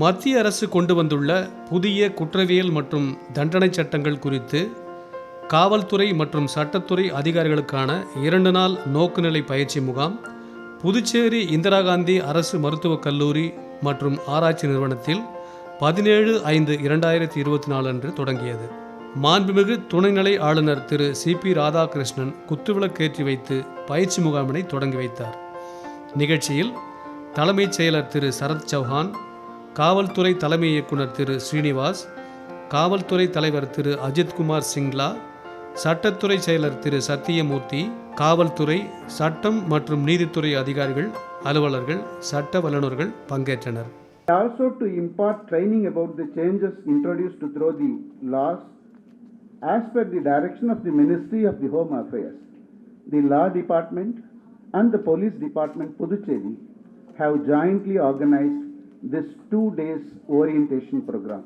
மத்திய அரசு கொண்டு வந்துள்ள புதிய குற்றவியல் மற்றும் தண்டனை சட்டங்கள் குறித்து காவல்துறை மற்றும் சட்டத்துறை அதிகாரிகளுக்கான இரண்டு நாள் நோக்குநிலை பயிற்சி முகாம் புதுச்சேரி இந்திரா காந்தி அரசு மருத்துவக் கல்லூரி மற்றும் ஆராய்ச்சி நிறுவனத்தில் பதினேழு ஐந்து இரண்டாயிரத்தி இருபத்தி நாலு அன்று தொடங்கியது. மாண்புமிகு துணைநிலை ஆளுநர் திரு சி பி ராதாகிருஷ்ணன் குத்துவிளக்கேற்றி வைத்து பயிற்சி முகாமினை தொடங்கி வைத்தார். நிகழ்ச்சியில் தலைமைச் செயலர் திரு சரத் சௌஹான் காவல்துறை தலைமை இயக்குனர் திரு ஸ்ரீனிவாஸ் காவல்துறை தலைவர் திரு அஜித்குமார் சிங்லா சட்டத்துறை செயலர் திரு சத்தியமூர்த்தி காவல்துறை சட்டம் மற்றும் நீதித்துறை அதிகாரிகள் அலுவலர்கள் சட்ட வல்லுநர்கள் பங்கேற்றனர் Also to impart training about the changes introduced through the laws as per the direction of the Ministry of the Home Affairs. The Law Department and the Police Department Puducherry have jointly organized this two days orientation program.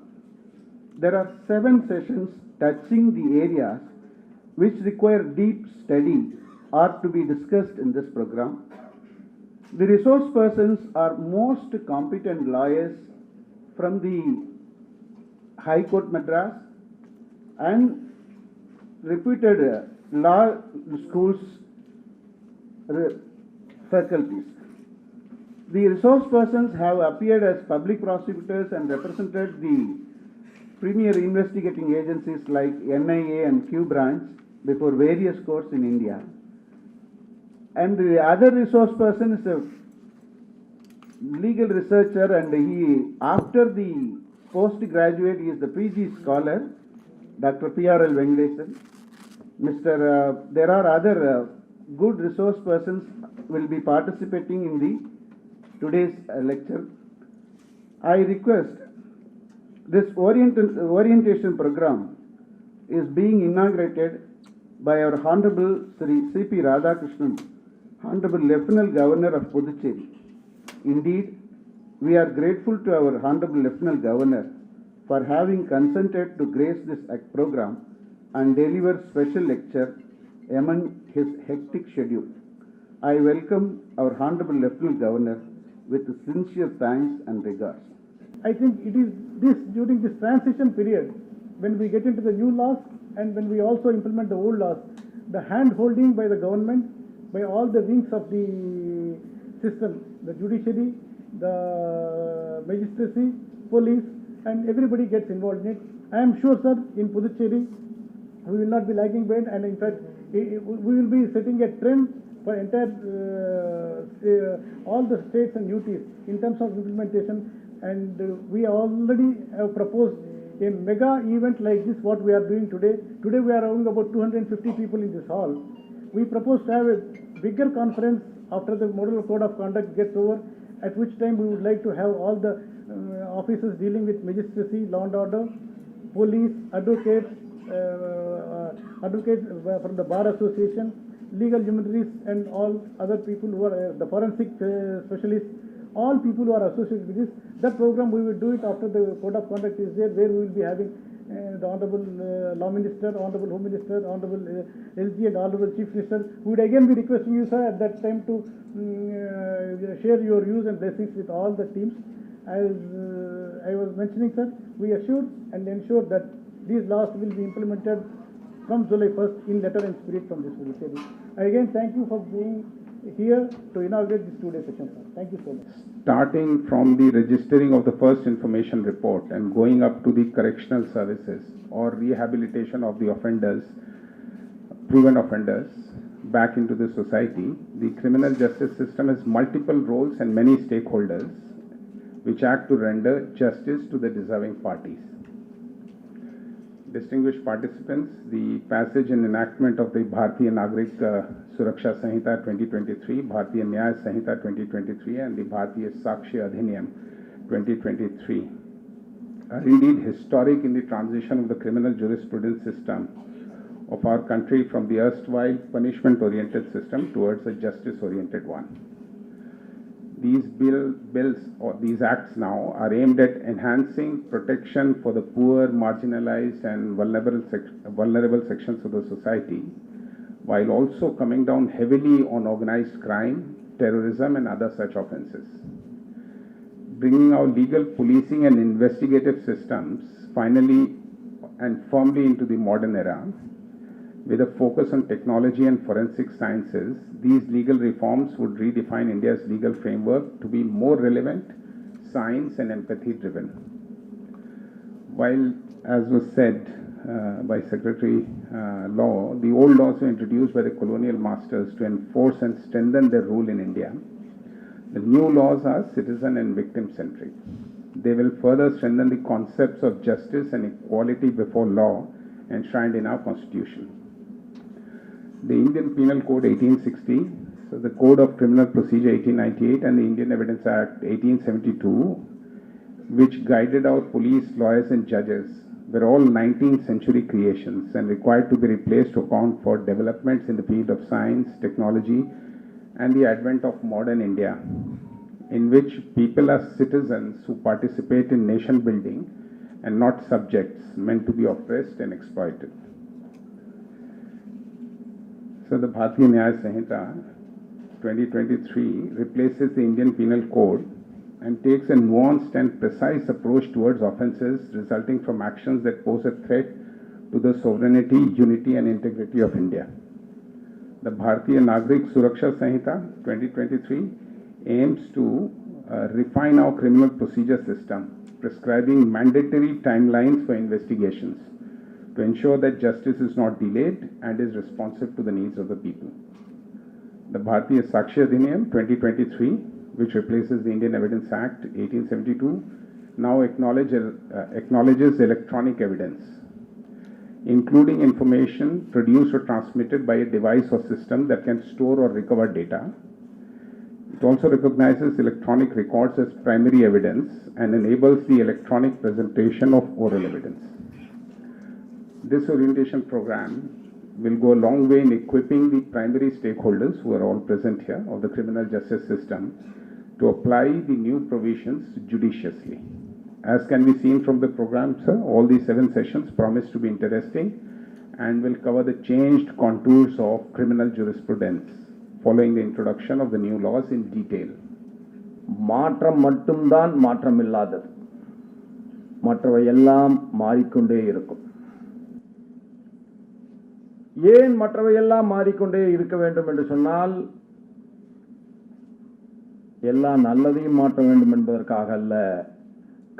There are seven sessions touching the areas which require deep study are to be discussed in this program. The resource persons are most competent lawyers from the High Court Madras and reputed uh, law schools faculties. The resource persons have appeared as public prosecutors and represented the premier investigating agencies like NIA and Q branch before various courts in India. And the other resource person is a legal researcher and he, after the postgraduate, he is the PG scholar, Dr. PRL Venkatesan. Mr. Uh, there are other uh, good resource persons will be participating in the today's uh, lecture. I request this orient- orientation program is being inaugurated by our Honorable Sri C.P. Radhakrishnan, Honorable Lieutenant Governor of Puducherry. Indeed, we are grateful to our Honorable Lieutenant Governor for having consented to grace this program and deliver special lecture among his hectic schedule. I welcome our Honorable Lieutenant Governor with sincere thanks and regards. I think it is this during this transition period when we get into the new laws and when we also implement the old laws, the hand holding by the government, by all the wings of the system, the judiciary, the magistracy, police, and everybody gets involved in it. I am sure, sir, in Puducherry, we will not be lagging behind, and in fact, we will be setting a trend for entire uh, uh, all the states and UTs in terms of implementation. And uh, we already have proposed a mega event like this, what we are doing today. Today we are having about 250 people in this hall. We propose to have a bigger conference after the model code of conduct gets over, at which time we would like to have all the uh, officers dealing with magistracy, law and order, police, advocates, uh, uh, advocates uh, from the bar association, legal luminaries, and all other people who are uh, the forensic uh, specialists, all people who are associated with this. That program we will do it after the code of conduct is there, where we will be having uh, the honorable uh, law minister, honorable home minister, honorable uh, LG, and honorable chief minister. We would again be requesting you, sir, at that time to uh, share your views and blessings with all the teams. As I was mentioning, sir, we assure and ensure that these laws will be implemented from July 1st in letter and spirit from this. I again thank you for being here to inaugurate this two-day session, sir. Thank you so much. starting from the registering of the first information report and going up to the correctional services or rehabilitation of the offenders, proven offenders, back into the society, the criminal justice system has multiple roles and many stakeholders which act to render justice to the deserving parties. Distinguished participants, the passage and enactment of the Bharatiya Nagrik uh, Suraksha Samhita 2023, Bharatiya Nyaya Samhita 2023, and the Bharatiya Sakshi Adhiniyam 2023 are indeed historic in the transition of the criminal jurisprudence system of our country from the erstwhile punishment-oriented system towards a justice-oriented one. These bill, bills or these acts now are aimed at enhancing protection for the poor, marginalized, and vulnerable, sec- vulnerable sections of the society, while also coming down heavily on organized crime, terrorism, and other such offenses. bringing our legal policing and investigative systems finally and firmly into the modern era with a focus on technology and forensic sciences, these legal reforms would redefine India's legal framework to be more relevant, science and empathy driven. While, as was said uh, by Secretary uh, Law, the old laws were introduced by the colonial masters to enforce and strengthen their rule in India. The new laws are citizen and victim centric. They will further strengthen the concepts of justice and equality before law enshrined in our constitution. The Indian Penal Code 1860, so the Code of Criminal Procedure 1898 and the Indian Evidence Act 1872 which guided our police, lawyers, and judges, were all 19th century creations and required to be replaced to account for developments in the field of science, technology, and the advent of modern India, in which people are citizens who participate in nation building and not subjects meant to be oppressed and exploited. So the Bharatiya Nyaya Sanhita 2023 replaces the Indian Penal Code and takes a nuanced and precise approach towards offences resulting from actions that pose a threat to the sovereignty, unity, and integrity of India. The Bharatiya Nagrik Suraksha Sanhita 2023 aims to uh, refine our criminal procedure system, prescribing mandatory timelines for investigations to ensure that justice is not delayed and is responsive to the needs of the people. The Bharatiya Sakshi Adhiniyam 2023, which replaces the Indian Evidence Act 1872, now acknowledge, uh, acknowledges electronic evidence, including information produced or transmitted by a device or system that can store or recover data. It also recognizes electronic records as primary evidence and enables the electronic presentation of oral evidence This orientation program will go a long way in equipping the primary stakeholders who are all present here of the criminal justice system to apply the new provisions judiciously. As can be seen from the program, sir, all these seven sessions promise to be interesting and will cover the changed contours of criminal jurisprudence following the introduction of the new laws in detail. மாற்றம் மட்டும்தான் மாற்றமில்லாதது மற்றவை எல்லாம் மாறிக்கொண்டே இருக்கும் ஏன் மற்றவையெல்லாம் மாறிக்கொண்டே இருக்க வேண்டும் என்று சொன்னால் எல்லாம் நல்லதையும் மாற்ற வேண்டும் என்பதற்காக அல்ல.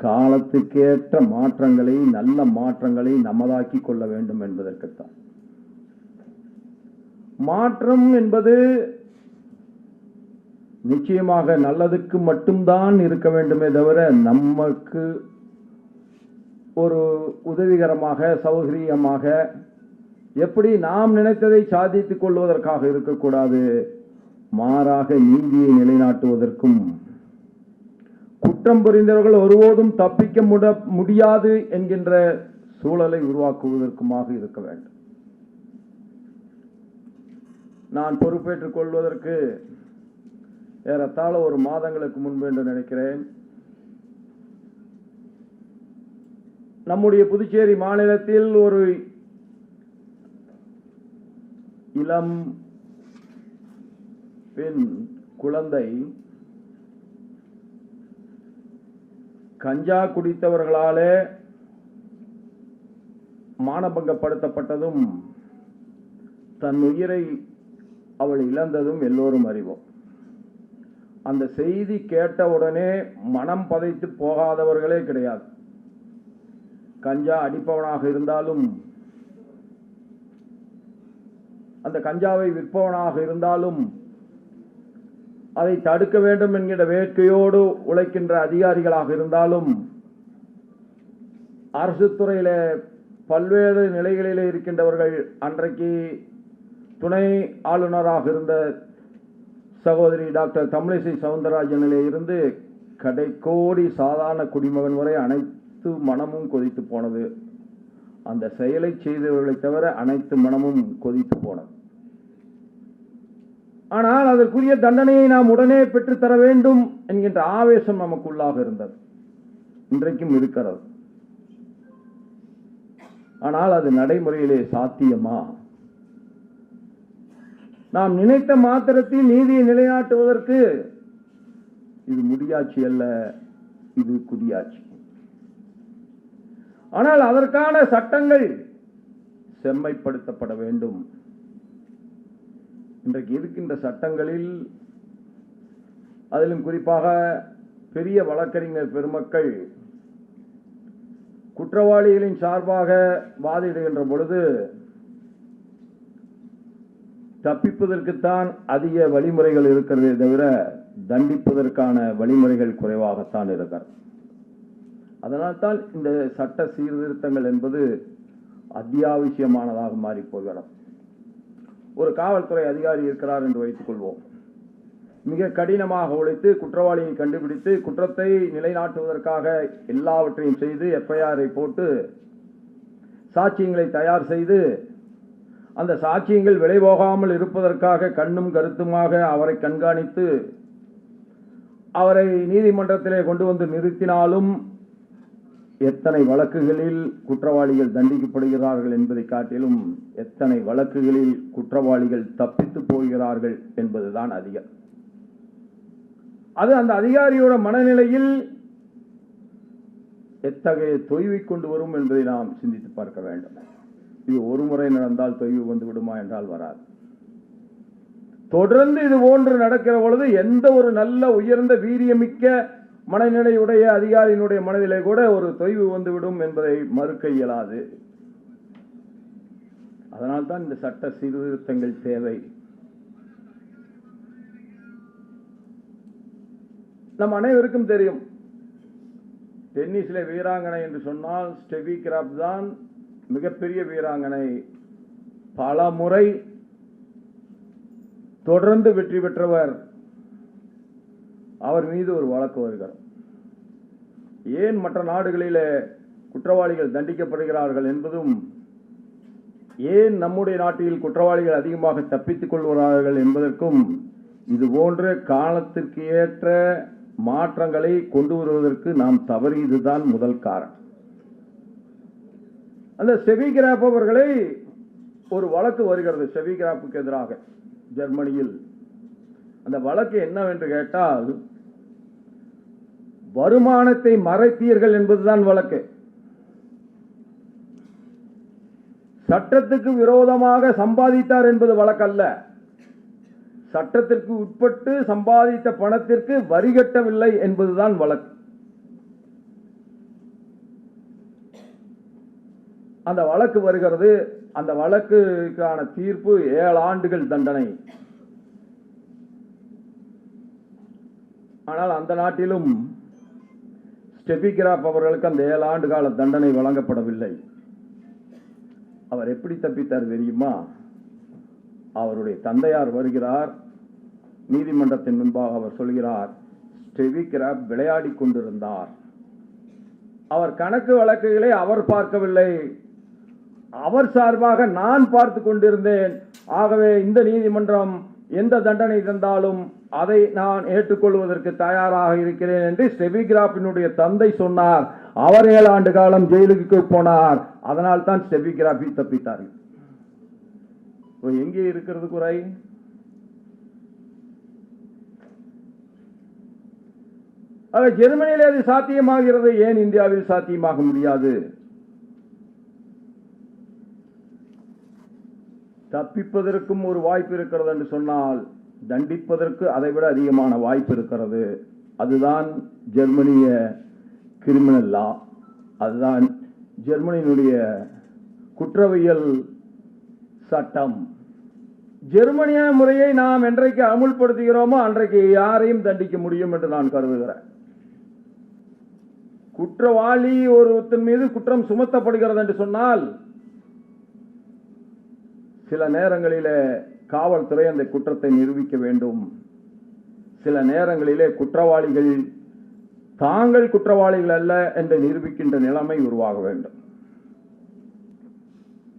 காலத்துக்கேற்ற மாற்றங்களை நல்ல மாற்றங்களை நமதாக்கி கொள்ள வேண்டும் என்பதற்குத்தான். மாற்றம் என்பது நிச்சயமாக நல்லதுக்கு மட்டும்தான் இருக்க வேண்டுமே தவிர நமக்கு ஒரு உதவிகரமாக சௌகரியமாக எப்படி நாம் நினைத்ததை சாதித்துக் கொள்வதற்காக இருக்கக்கூடாது? மாறாக நீதியை நிலைநாட்டுவதற்கும். குற்றம் புரிந்தவர்கள் ஒருபோதும் தப்பிக்க முட முடியாது என்கின்ற சூழலை உருவாக்குவதற்குமாக இருக்க வேண்டும். நான் பொறுப்பேற்றுக் கொள்வதற்கு ஏறத்தாழ ஒரு மாதங்களுக்கு முன்பு என்று நினைக்கிறேன். நம்முடைய புதுச்சேரி மாநிலத்தில் ஒரு இளம் பெண் குழந்தை கஞ்சா குடித்தவர்களாலே மானபங்கப்படுத்தப்பட்டதும் தன் உயிரை அவள் இழந்ததும் எல்லோரும் அறிவோம். அந்த செய்தி கேட்டவுடனே மனம் பதைத்து போகாதவர்களே கிடையாது. கஞ்சா அடிப்பவனாக இருந்தாலும் அந்த கஞ்சாவை விற்பவனாக இருந்தாலும் அதை தடுக்க வேண்டும் என்கிற வேட்கையோடு உழைக்கின்ற அதிகாரிகளாக இருந்தாலும் அரசு துறையில பல்வேறு நிலைகளிலே இருக்கின்றவர்கள் அன்றைக்கு துணை ஆளுநராக இருந்த சகோதரி டாக்டர் தமிழிசை சவுந்தரராஜனிலே இருந்து கடைக்கோடி சாதாரண குடிமகன் வரை அனைத்து மனமும் கொதித்து போனது. அந்த செயலை செய்தவர்களை தவிர அனைத்து மனமும் கொதி போனது. ஆனால் அதற்குரிய தண்டனையை நாம் உடனே பெற்றுத்தர வேண்டும் என்கின்ற ஆவேசம் நமக்குள்ளாக இருந்தது. இன்றைக்கும் இருக்கிறது. ஆனால் அது நடைமுறையிலே சாத்தியமா? நாம் நினைத்த மாத்திரத்தில் நீதியை நிலைநாட்டுவதற்கு இது முடியாட்சி அல்ல இது குடியாட்சி. ஆனால் அதற்கான சட்டங்கள் செம்மைப்படுத்தப்பட வேண்டும். இன்றைக்கு இருக்கின்ற சட்டங்களில் அதிலும் குறிப்பாக பெரிய வழக்கறிஞர் பெருமக்கள் குற்றவாளிகளின் சார்பாக வாதிடுகின்ற பொழுது தப்பிப்பதற்குத்தான் அதிக வழிமுறைகள் இருக்கிறதே தவிர தண்டிப்பதற்கான வழிமுறைகள் குறைவாகத்தான் இருக்கிறது. அதனால்தான் இந்த சட்ட சீர்திருத்தங்கள் என்பது அத்தியாவசியமானதாக மாறிப்போகிறது. ஒரு காவல்துறை அதிகாரி இருக்கிறார் என்று வைத்துக் கொள்வோம். மிக கடினமாக உழைத்து குற்றவாளியை கண்டுபிடித்து குற்றத்தை நிலைநாட்டுவதற்காக எல்லாவற்றையும் செய்து எஃப்ஐஆரை போட்டு சாட்சியங்களை தயார் செய்து அந்த சாட்சியங்கள் விலைபோகாமல் இருப்பதற்காக கண்ணும் கருத்துமாக அவரை கண்காணித்து அவரை நீதிமன்றத்திலே கொண்டு வந்து நிறுத்தினாலும் எத்தனை வழக்குகளில் குற்றவாளிகள் தண்டிக்கப்படுகிறார்கள் என்பதை காட்டிலும் எத்தனை வழக்குகளில் குற்றவாளிகள் தப்பித்து போகிறார்கள் என்பதுதான் அதிகம். அது அந்த அதிகாரியோட மனநிலையில் எத்தகைய தொய்வை கொண்டு வரும் என்பதை நாம் சிந்தித்து பார்க்க வேண்டும். இது ஒரு முறை நடந்தால் தொய்வு வந்து விடுமா என்றால் வராது. தொடர்ந்து இது போன்று நடக்கிற பொழுது எந்த ஒரு நல்ல உயர்ந்த வீரியமிக்க மனநிலையுடைய அதிகாரியினுடைய மனதிலே கூட ஒரு தொய்வு வந்துவிடும் என்பதை மறுக்க இயலாது. அதனால்தான் இந்த சட்ட சீர்திருத்தங்கள் தேவை. நம் அனைவருக்கும் தெரியும் டென்னிஸில் வீராங்கனை என்று சொன்னால் ஸ்டெவி கிராப் தான் மிகப்பெரிய வீராங்கனை. பல முறை தொடர்ந்து வெற்றி பெற்றவர். அவர் மீது ஒரு வழக்கு வருகிறது. ஏன் மற்ற நாடுகளிலே குற்றவாளிகள் தண்டிக்கப்படுகிறார்கள் என்பதும் ஏன் நம்முடைய நாட்டில் குற்றவாளிகள் அதிகமாக தப்பித்துக் கொள்கிறார்கள் என்பதற்கும் இது போன்ற காலத்திற்கு ஏற்ற மாற்றங்களை கொண்டு வருவதற்கு நாம் தவறியதுதான் முதல் காரணம். அந்த செவிகிராப் அவர்களை ஒரு வழக்கு வருகிறது செவிகிராப்புக்கு எதிராக ஜெர்மனியில். அந்த வழக்கு என்னவென்று கேட்டால் வருமானத்தை மறைத்தீர்கள் என்பதுதான் வழக்கு. சட்டத்துக்கு விரோதமாக சம்பாதித்தார் என்பது வழக்கல்ல. சட்டத்திற்கு உட்பட்டு சம்பாதித்த பணத்திற்கு வரி கட்டவில்லை என்பதுதான் வழக்கு. அந்த வழக்கு வருகிறது. அந்த வழக்குக்கான தீர்ப்பு ஏழு ஆண்டுகள் தண்டனை. ஆனால் அந்த நாட்டிலும் ஸ்டெபிகிராப் அவர்களுக்கு அந்த ஏழு ஆண்டு கால தண்டனை வழங்கப்படவில்லை. அவர் எப்படி தப்பித்தார் தெரியுமா? அவருடைய தந்தையார் வருகிறார். நீதிமன்றத்தின் முன்பாக அவர் சொல்கிறார் ஸ்டெவிகிராப் விளையாடி கொண்டிருந்தார். அவர் கணக்கு வழக்குகளை அவர் பார்க்கவில்லை. அவர் சார்பாக நான் பார்த்து கொண்டிருந்தேன். ஆகவே இந்த நீதிமன்றம் எந்த தண்டனை தந்தாலும் அதை நான் ஏற்றுக்கொள்வதற்கு தயாராக இருக்கிறேன் என்று ஸ்டெபிகிராஃபினுடைய தந்தை சொன்னார். அவர் ஏழு ஆண்டு காலம் ஜெயிலுக்கு போனார். அதனால் தான் ஸ்டெபிகிராஃபி தப்பித்தார்கள் இப்போ எங்கே இருக்கிறது குறை ஆக ஜெர்மனியிலே அது சாத்தியமாகிறது. ஏன் இந்தியாவில் சாத்தியமாக முடியாது? தப்பிப்பதற்கும் ஒரு வாய்ப்பு இருக்கிறது என்று சொன்னால் தண்டிப்பதற்கு அதைவிட அதிகமான வாய்ப்பு இருக்கிறது. அதுதான் ஜெர்மனிய கிரிமினல் லா அதுதான் ஜெர்மனியினுடைய குற்றவியல் சட்டம். ஜெர்மனிய முறையை நாம் என்றைக்கு அமுல்படுத்துகிறோமோ அன்றைக்கு யாரையும் தண்டிக்க முடியும் என்று நான் கருதுகிறேன். குற்றவாளி ஒருத்தன் மீது குற்றம் சுமத்தப்படுகிறது என்று சொன்னால் சில நேரங்களிலே காவல்துறை அந்த குற்றத்தை நிரூபிக்க வேண்டும். சில நேரங்களிலே குற்றவாளிகள் தாங்கள் குற்றவாளிகள் அல்ல என்று நிரூபிக்கின்ற நிலைமை உருவாக வேண்டும்.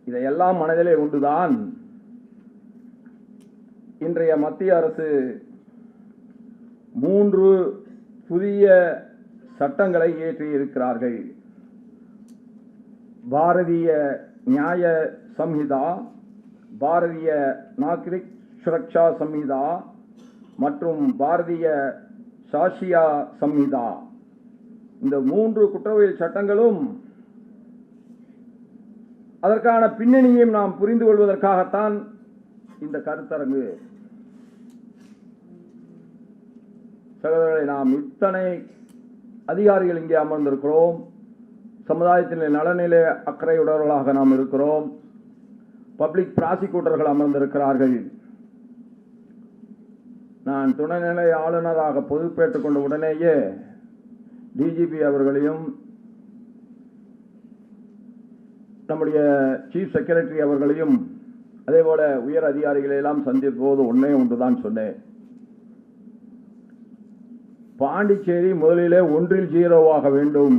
இதையெல்லாம் மனதிலே உண்டுதான் இன்றைய மத்திய அரசு மூன்று புதிய சட்டங்களை இயற்றி இருக்கிறார்கள். பாரதிய நியாய சம்ஹிதா பாரதிய நாகரிக் சுரக்ஷா சம்ஹிதா மற்றும் பாரதிய சாஷியா சம்ஹிதா. இந்த மூன்று குற்றவியல் சட்டங்களும் அதற்கான பின்னணியையும் நாம் புரிந்து கொள்வதற்காகத்தான் இந்த கருத்தரங்கு. சகோதரர்களை நாம் இத்தனை அதிகாரிகள் இங்கே அமர்ந்திருக்கிறோம். சமுதாயத்தின் நலநிலை அக்கறையுடையவர்களாக நாம் இருக்கிறோம். பப்ளிக் ப்ராசிக்யூட்டர்கள் அமர்ந்திருக்கிறார்கள். நான் துணைநிலை ஆளுநராக பொறுப்பேற்றுக் கொண்ட உடனேயே டிஜிபி அவர்களையும் நம்முடைய சீஃப் செக்ரட்டரி அவர்களையும் அதே போல உயர் அதிகாரிகளை எல்லாம் சந்தித்த போது ஒன்னே ஒன்றுதான் சொன்னேன். பாண்டிச்சேரி முதலிலே ஒன்றில் ஜீரோவாக வேண்டும்.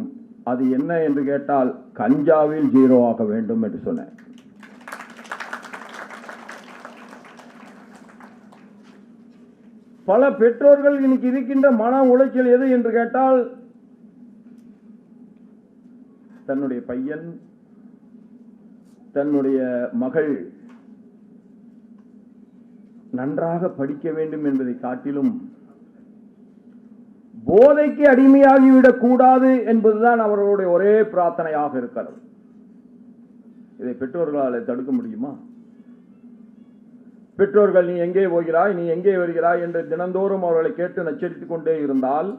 அது என்ன என்று கேட்டால் கஞ்சாவில் ஜீரோவாக வேண்டும் என்று சொன்னேன். பல பெற்றோர்கள் இன்னைக்கு இருக்கின்ற மன உளைச்சல் எது என்று கேட்டால் தன்னுடைய பையன் தன்னுடைய மகள் நன்றாக படிக்க வேண்டும் என்பதை காட்டிலும் போதைக்கு அடிமையாகிவிடக் கூடாது என்பதுதான் அவர்களுடைய ஒரே பிரார்த்தனையாக இருக்கிறது. இதை பெற்றோர்களால் தடுக்க முடியுமா? பெற்றோர்கள் நீ எங்கே போகிறாய்? நீ எங்கே வருகிறாய்? என்று தினந்தோறும் அவர்களை கேட்டு நச்சரித்துக் கொண்டே இருந்தால்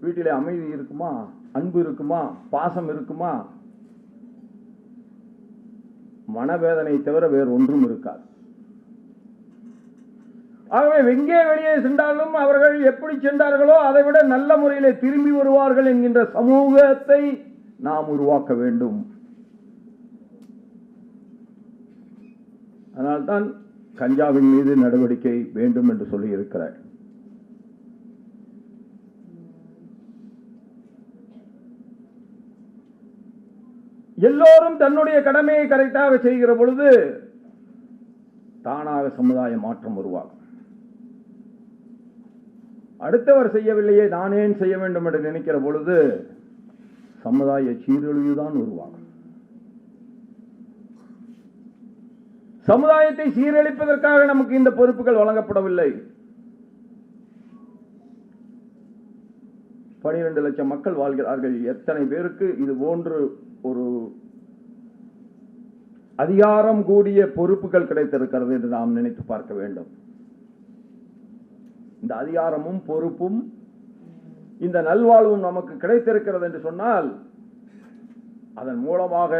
வீட்டிலே அமைதி இருக்குமா? அன்பு இருக்குமா? பாசம் இருக்குமா? மனவேதனை தவிர வேறு ஒன்றும் இருக்காது. ஆகவே எங்கே வெளியே சென்றாலும் அவர்கள் எப்படி சென்றார்களோ அதை விட நல்ல முறையிலே திரும்பி வருவார்கள் என்கின்ற சமூகத்தை நாம் உருவாக்க வேண்டும். அதனால்தான் கஞ்சாவின் மீது நடவடிக்கை வேண்டும் என்று சொல்லியிருக்கிறார். எல்லோரும் தன்னுடைய கடமையை கரெக்டாக செய்கிற பொழுது தானாக சமுதாய மாற்றம் உருவாகும். அடுத்தவர் செய்யவில்லையே நான் ஏன் செய்ய வேண்டும் என்று நினைக்கிற பொழுது சமுதாய சீரழிவுதான் உருவாகும். சமுதாயத்தை சீரழிப்பதற்காக நமக்கு இந்த பொறுப்புகள் வழங்கப்படவில்லை. பனிரெண்டு லட்சம் மக்கள் வாழ்கிறார்கள். எத்தனை பேருக்கு இது போன்று ஒரு அதிகாரம் கூடிய பொறுப்புகள் கிடைத்திருக்கிறது என்று நாம் நினைத்து பார்க்க வேண்டும். இந்த அதிகாரமும் பொறுப்பும் இந்த நல்வாழ்வும் நமக்கு கிடைத்திருக்கிறது என்று சொன்னால் அதன் மூலமாக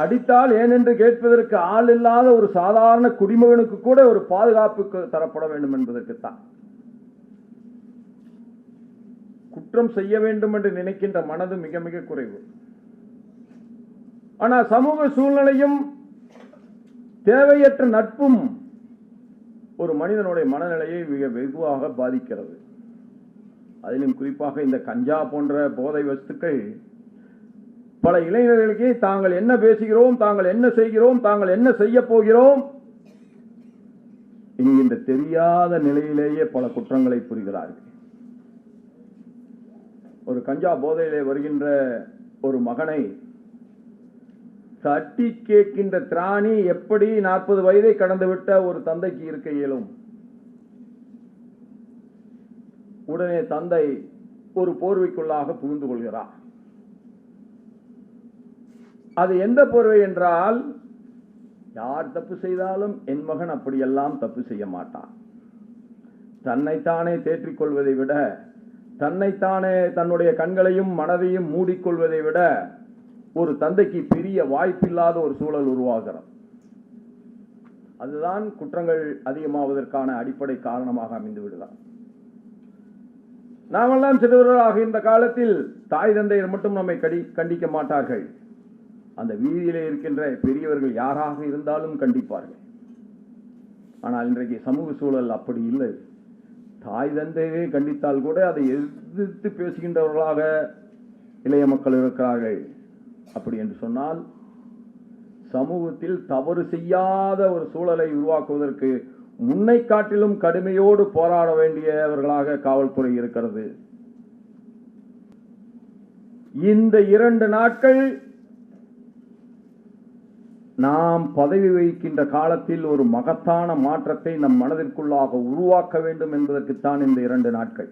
அடித்தால் ஏனென்று கேட்பதற்கு ஆள் இல்லாத ஒரு சாதாரண குடிமகனுக்கு கூட ஒரு பாதுகாப்பு தரப்பட வேண்டும் என்பதற்குத்தான். குற்றம் செய்ய வேண்டும் என்று நினைக்கின்ற மனது மிக மிக குறைவு. ஆனால் சமூக சூழ்நிலையும் தேவையற்ற நட்பும் ஒரு மனிதனுடைய மனநிலையை மிக வெகுவாக பாதிக்கிறது. அதிலும் குறிப்பாக இந்த கஞ்சா போன்ற போதை வஸ்துக்கள் பல இளைஞர்களுக்கு தாங்கள் என்ன பேசுகிறோம் தாங்கள் என்ன செய்கிறோம் தாங்கள் என்ன செய்ய போகிறோம்? இந்த தெரியாத நிலையிலேயே பல குற்றங்களை புரிகிறார்கள். ஒரு கஞ்சா போதையிலே வருகின்ற ஒரு மகனை தட்டி கேட்கின்ற திராணி எப்படி நாற்பது வயதை கடந்துவிட்ட ஒரு தந்தைக்கு இருக்க இயலும்? உடனே தந்தை ஒரு போர்வைக்குள்ளாக புகுந்து கொள்கிறார். அது எந்த போர்வை என்றால் யார் தப்பு செய்தாலும் என் மகன் அப்படியெல்லாம் தப்பு செய்ய மாட்டான். தன்னைத்தானே தேற்றிக் கொள்வதை விட தன்னைத்தானே தன்னுடைய கண்களையும் மனதையும் மூடிக்கொள்வதை விட ஒரு தந்தைக்கு பெரிய வாய்ப்பில்லாத ஒரு சூழல் உருவாகிறது. அதுதான் குற்றங்கள் அதிகமாவதற்கான அடிப்படை காரணமாக அமைந்து விடுதான் நாமெல்லாம் சிறுவர்களாக இந்த காலத்தில் தாய் தந்தையர் மட்டும் நம்மை கடி கண்டிக்க மாட்டார்கள். அந்த வீதியிலே இருக்கின்ற பெரியவர்கள் யாராக இருந்தாலும் கண்டிப்பார்கள். ஆனால் இன்றைக்கு சமூக சூழல் அப்படி இல்லை. தாய் தந்தையே கண்டித்தால் கூட அதை எதிர்த்து பேசுகின்றவர்களாக இளைய மக்கள் இருக்கிறார்கள். அப்படி என்று சொன்னால் சமூகத்தில் தவறு செய்யாத ஒரு சூழலை உருவாக்குவதற்கு முன்னை காட்டிலும் கடுமையோடு போராட வேண்டியவர்களாக காவல்துறை இருக்கிறது. இந்த இரண்டு நாட்கள் நாம் பதவி வகிக்கின்ற காலத்தில் ஒரு மகத்தான மாற்றத்தை நம் மனதிற்குள்ளாக உருவாக்க வேண்டும் என்பதற்குத்தான் இந்த இரண்டு நாட்கள்.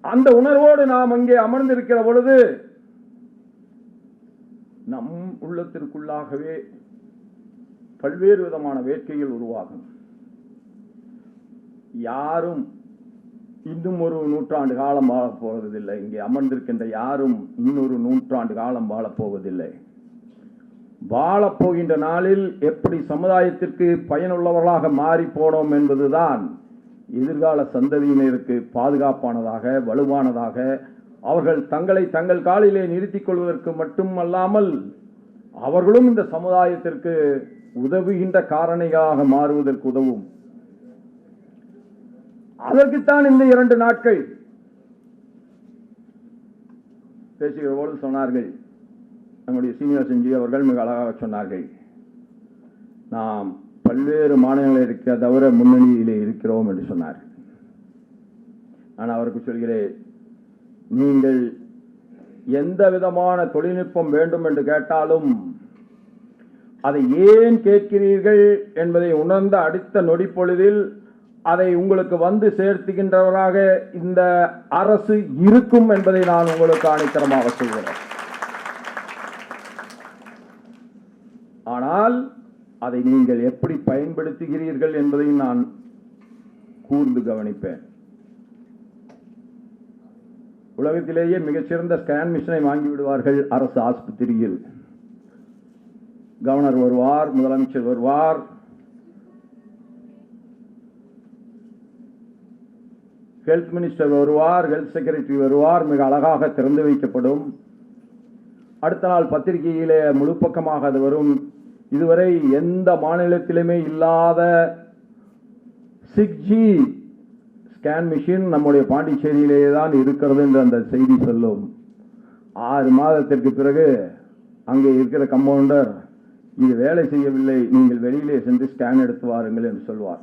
அந்த உணர்வோடு நாம் அங்கே அமர்ந்திருக்கிற பொழுது நம் உள்ளத்திற்குள்ளாகவே பல்வேறு விதமான வேட்கைகள் உருவாகும். யாரும் இன்னும் ஒரு நூற்றாண்டு காலம் வாழப் போவதில்லை. இங்கே அமர்ந்திருக்கின்ற யாரும் இன்னொரு நூற்றாண்டு காலம் வாழப் போவதில்லை. வாழப்போகின்ற நாளில் எப்படி சமுதாயத்திற்கு பயனுள்ளவர்களாக மாறி போனோம் என்பதுதான் எதிர்கால சந்ததியினருக்கு பாதுகாப்பானதாக வலுவானதாக அவர்கள் தங்களை தங்கள் காலிலே நிறுத்திக் கொள்வதற்கு மட்டுமல்லாமல் அவர்களும் இந்த சமுதாயத்திற்கு உதவுகின்ற காரணிகளாக மாறுவதற்கு உதவும். அதற்குத்தான் இந்த இரண்டு நாட்கள். பேசுகிற போது சொன்னார்கள். நம்முடைய சீனியர் செஞ்சி அவர்கள் மிக அழகாக சொன்னார்கள். நாம் பல்வேறு மாநிலங்களில் இருக்க தவிர முன்னணியிலே இருக்கிறோம் என்று சொன்னார் நான் அவருக்கு சொல்கிறேன் நீங்கள் எந்த விதமான தொழில்நுட்பம் வேண்டும் என்று கேட்டாலும் அதை ஏன் கேட்கிறீர்கள் என்பதை உணர்ந்த அடுத்த நொடிப்பொழுதில் அதை உங்களுக்கு வந்து சேர்த்துகின்றவராக இந்த அரசு இருக்கும் என்பதை நான் உங்களுக்கு ஆணித்தரமாக சொல்கிறேன். ஆனால் அதை நீங்கள் எப்படி பயன்படுத்துகிறீர்கள் என்பதை நான் கூர்ந்து கவனிப்பேன். உலகத்திலேயே மிகச்சிறந்த ஸ்கேன் மிஷினை வாங்கி விடுவார்கள் அரசு ஆஸ்பத்திரியில். கவர்னர் வருவார் முதலமைச்சர் வருவார் ஹெல்த் மினிஸ்டர் வருவார் ஹெல்த் செக்ரட்டரி வருவார் மிக அழகாக திறந்து வைக்கப்படும். அடுத்த நாள் பத்திரிகையிலே முழு பக்கமாக அது வரும். இதுவரை எந்த மாநிலத்திலுமே இல்லாத சிக்ஸ் ஜி ஸ்கேன் மிஷின் நம்முடைய பாண்டிச்சேரியிலேயே தான் இருக்கிறது என்று அந்த செய்தி சொல்லும். ஆறு மாதத்திற்கு பிறகு அங்கே இருக்கிற கம்பவுண்டர் இது வேலை செய்யவில்லை நீங்கள் வெளியிலே சென்று ஸ்கேன் எடுத்து வாருங்கள் என்று சொல்வார்.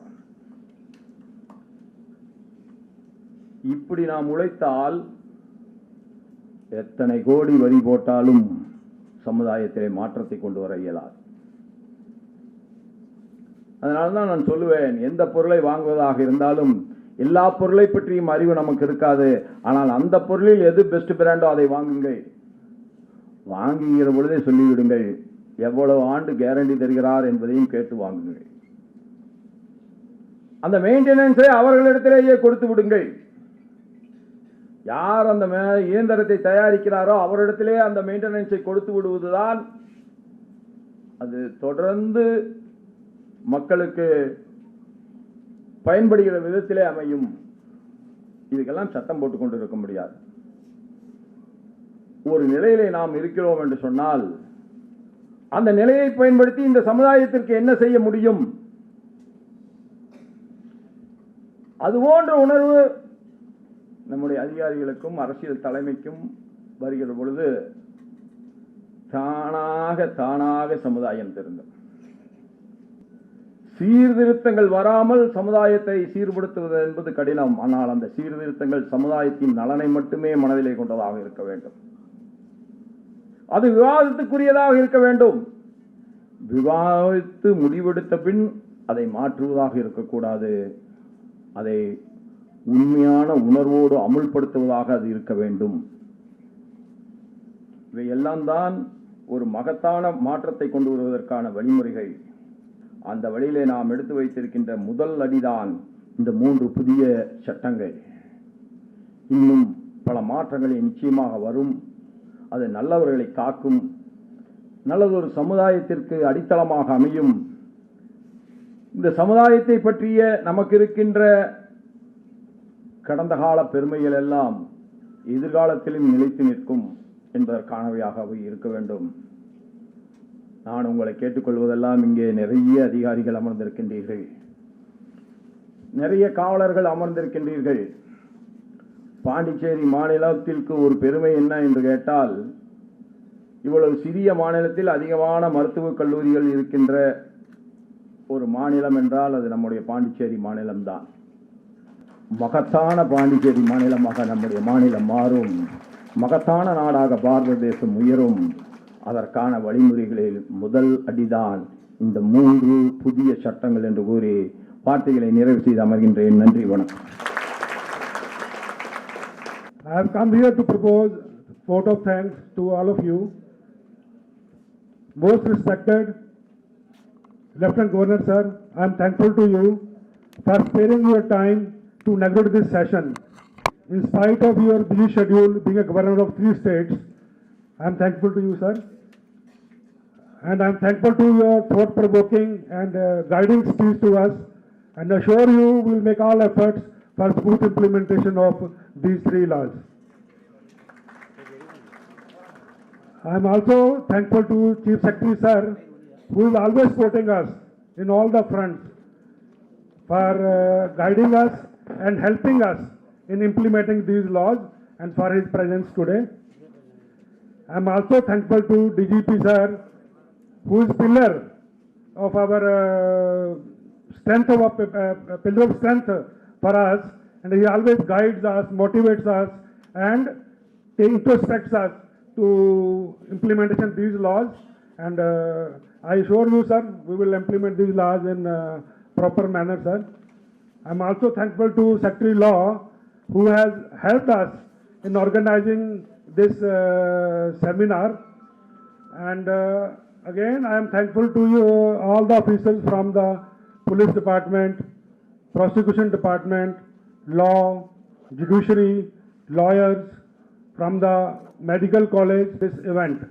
இப்படி நாம் உழைத்தால் எத்தனை கோடி வரி போட்டாலும் சமுதாயத்திலே மாற்றத்தை கொண்டு வர இயலாது. அதனால தான் நான் சொல்லுவேன் எந்த பொருளை வாங்குவதாக இருந்தாலும் எல்லா பொருளை பற்றியும் அறிவு நமக்கு இருக்காது. ஆனால் அந்த பொருளில் எது பெஸ்ட் பிராண்டோ அதை வாங்குங்கள். வாங்குகிற பொழுதே சொல்லிவிடுங்கள் எவ்வளவு ஆண்டு கேரண்டி தருகிறார் என்பதையும் கேட்டு வாங்குங்கள். அந்த மெயின்டெனன்ஸை அவர்களிடத்திலேயே கொடுத்து விடுங்கள். யார் அந்த மே- இயந்திரத்தை தயாரிக்கிறாரோ அவரிடத்திலே அந்த மெயின்டெனன்ஸை கொடுத்து விடுவதுதான். அது தொடர்ந்து மக்களுக்கு பயன்படுகிற விதத்திலே அமையும். இதுக்கெல்லாம் சத்தம் போட்டுக்கொண்டு இருக்க முடியாது. ஒரு நிலையிலே நாம் இருக்கிறோம் என்று சொன்னால் அந்த நிலையை பயன்படுத்தி இந்த சமுதாயத்திற்கு என்ன செய்ய முடியும்? அது போன்ற உணர்வு நம்முடைய அதிகாரிகளுக்கும் அரசியல் தலைமைக்கும் வருகிற பொழுது தானாக தானாக சமுதாயம் திருந்தும். சீர்திருத்தங்கள் வராமல் சமுதாயத்தை சீர்படுத்துவது என்பது கடினம். ஆனால் அந்த சீர்திருத்தங்கள் சமுதாயத்தின் நலனை மட்டுமே மனதிலே கொண்டதாக இருக்க வேண்டும். அது விவாதத்துக்குரியதாக இருக்க வேண்டும். விவாதித்து முடிவெடுத்த பின் அதை மாற்றுவதாக இருக்கக்கூடாது. அதை உண்மையான உணர்வோடு அமுல்படுத்துவதாக அது இருக்க வேண்டும். இவையெல்லாம் தான் ஒரு மகத்தான மாற்றத்தை கொண்டு வருவதற்கான வழிமுறைகள். அந்த வழியிலே நாம் எடுத்து வைத்திருக்கின்ற முதல் அடிதான் இந்த மூன்று புதிய சட்டங்கள். இன்னும் பல மாற்றங்களை நிச்சயமாக வரும். அது நல்லவர்களை காக்கும் நல்லதொரு சமுதாயத்திற்கு அடித்தளமாக அமையும். இந்த சமுதாயத்தை பற்றிய நமக்கு இருக்கின்ற கடந்த கால பெருமைகள் எல்லாம் எதிர்காலத்திலும் நிலைத்து நிற்கும் என்பதற்கானவையாகவே இருக்க வேண்டும். நான் உங்களை கேட்டுக்கொள்வதெல்லாம் இங்கே நிறைய அதிகாரிகள் அமர்ந்திருக்கின்றீர்கள். நிறைய காவலர்கள் அமர்ந்திருக்கின்றீர்கள். பாண்டிச்சேரி மாநிலத்திற்கு ஒரு பெருமை என்ன என்று கேட்டால் இவ்வளவு சிறிய மாநிலத்தில் அதிகமான மருத்துவக் கல்லூரிகள் இருக்கின்ற ஒரு மாநிலம் என்றால் அது நம்முடைய பாண்டிச்சேரி மாநிலம்தான். மகத்தான பாண்டிச்சேரி மாநிலமாக நம்முடைய மாநிலம் மாறும். மகத்தான நாடாக பாரத தேசம் உயரும். அதற்கான வழிமுறைகளில் முதல் அடிதான் இந்த மூன்று புதிய சட்டங்கள் என்று கூறி வார்த்தைகளை நிறைவு செய்து அமர்கின்றேன். நன்றி வணக்கம். I have come here to propose vote of thanks to all of you. Most respected Lieutenant Governor sir, I am thankful to you for sparing your time to navigate this session. In spite of your busy schedule being a governor of three states, I am thankful to you sir. And I am thankful to your thought-provoking and uh, guiding speech to us and assure you we will make all efforts for smooth implementation of these three laws. I am also thankful to Chief Secretary sir, who is always supporting us in all the fronts for uh, guiding us and helping us in implementing these laws and for his presence today. I am also thankful to DGP sir, who is pillar of our uh, strength of a uh, pillar of strength for us, and he always guides us, motivates us, and introspects us to implementation these laws. And uh, I assure you, sir, we will implement these laws in uh, proper manner, sir. I'm also thankful to Secretary Law, who has helped us in organizing this uh, seminar. And uh, again, I am thankful to you, all the officials from the police department, prosecution department, law, judiciary, lawyers, from the medical college, this event.